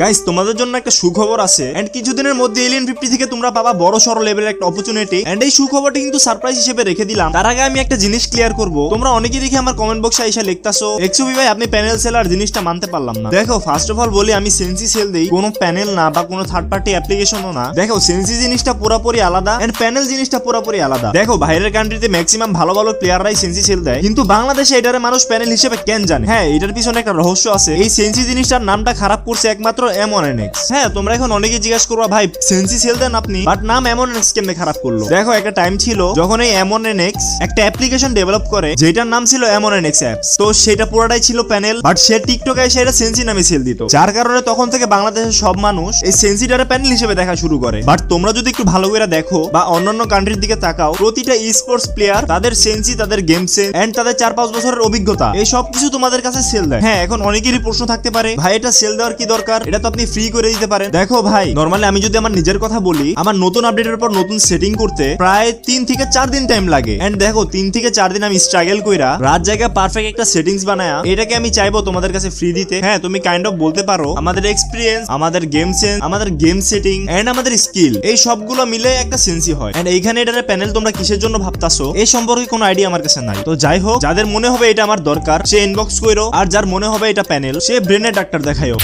Guys তোমাদের জন্য একটা সুখবর আছে। এন্ড কিছুদিনের মধ্যে এলিয়েন ফিফটি থেকে তোমরা পাবা বড় সড় লেভেলের একটা অপরচুনিটি এন্ড এই সুখবরটা কিন্তু সারপ্রাইজ হিসেবে রেখে দিলাম। তার আগে আমি একটা জিনিস ক্লিয়ার করব। তোমরা অনেকেই দেখি আমার কমেন্ট বক্সে এসে লিখতাছো এক্সুবি ভাই আপনি প্যানেল সেলার জিনিসটা মানতে পারলাম না। দেখো ফার্স্ট অফ অল বলি, আমি সেন্সি সেল দেই। কোনো প্যানেল না বা কোনো থার্ড পার্টি অ্যাপ্লিকেশনও না। দেখো সেন্সি জিনিসটা পুরোপুরি আলাদা এন্ড প্যানেল জিনিসটা পুরোপুরি আলাদা। দেখো, বাইরের কান্ট্রিতে ম্যাক্সিমাম ভালো ভালো প্লেয়াররাই সেন্সি সেল দেয়। কিন্তু বাংলাদেশে এটারে মানুষ প্যানেল হিসেবে কেন জানে? হ্যাঁ এটার পিছনে একটা রহস্য আছে। এই সেন্সি জিনিসটার নামটা খারাপ করছে একমাত্র এমন এনএক্স হ্যাঁ তোমরা এখন অনেকে জিজ্ঞাসা করবা, ভাই সেন্সি সেল দেন আপনি? বাট নাম এমন এনএক্স কেমনে খারাপ করল? দেখো, একটা টাইম ছিল যখন এই এমন এনএক্স একটা অ্যাপ্লিকেশন ডেভেলপ করে যেটার নাম ছিল এমন এনএক্স অ্যাপস তো সেটা পুরোটাই ছিল প্যানেল বাট সে টিকটকে এসে এটা সেন্সি নামে সেল দিত। যার কারণে তখন থেকে বাংলাদেশের সব মানুষ এই সেন্সিটারে প্যানেল হিসেবে দেখা শুরু করে। বাট তোমরা যদি একটু ভালো করে দেখো বা অন্যান্য কান্ট্রির দিকে তাকাও, প্রতিটা স্পোর্টস প্লেয়ার তাদের সেন্সি তাদের গেম সেন্স এন্ড তাদের চার পাঁচ বছরের অভিজ্ঞতা, এই সব কিছু তোমাদের কাছে সেল দেয়। হ্যাঁ এখন অনেকেরই প্রশ্ন থাকতে পারে, ভাই, এটা সেল দেওয়ার কি দরকার? এটা তো আপনি ফ্রি করে দিতে পারেন। দেখো ভাই নর্মালি আমি যদি আমার নিজের কথা বলি, আমার নতুন আপডেটের পর নতুন সেটিং করতে প্রায় তিন থেকে চার দিন টাইম লাগে। এন্ড দেখো, তিন থেকে চার দিন আমি স্ট্রাগল কইরা রাত জায়গায় পারফেক্ট একটা সেটিংস বানায়া এটাকে আমি চাইব তোমাদের কাছে ফ্রি দিতে। হ্যাঁ তুমি কাইন্ড অফ বলতে পারো, আমাদের এক্সপিরিয়েন্স আমাদের গেম সেন্স আমাদের গেম সেটিং এন্ড আমাদের স্কিল এই সবগুলো মিলে একটা সেন্সি হয়। এন্ড এইখানে এটার প্যানেল তোমরা কিসের জন্য ভাবতাছো, এই সম্পর্কে কোনো আইডিয়া আমার কাছে নাই। তো যাই হোক, যাদের মনে হবে এটা আমার দরকার, সে ইনবক্স কইরো, আর যার মনে হবে এটা প্যানেল সে ব্রেনের ডাক্তার দেখায়ও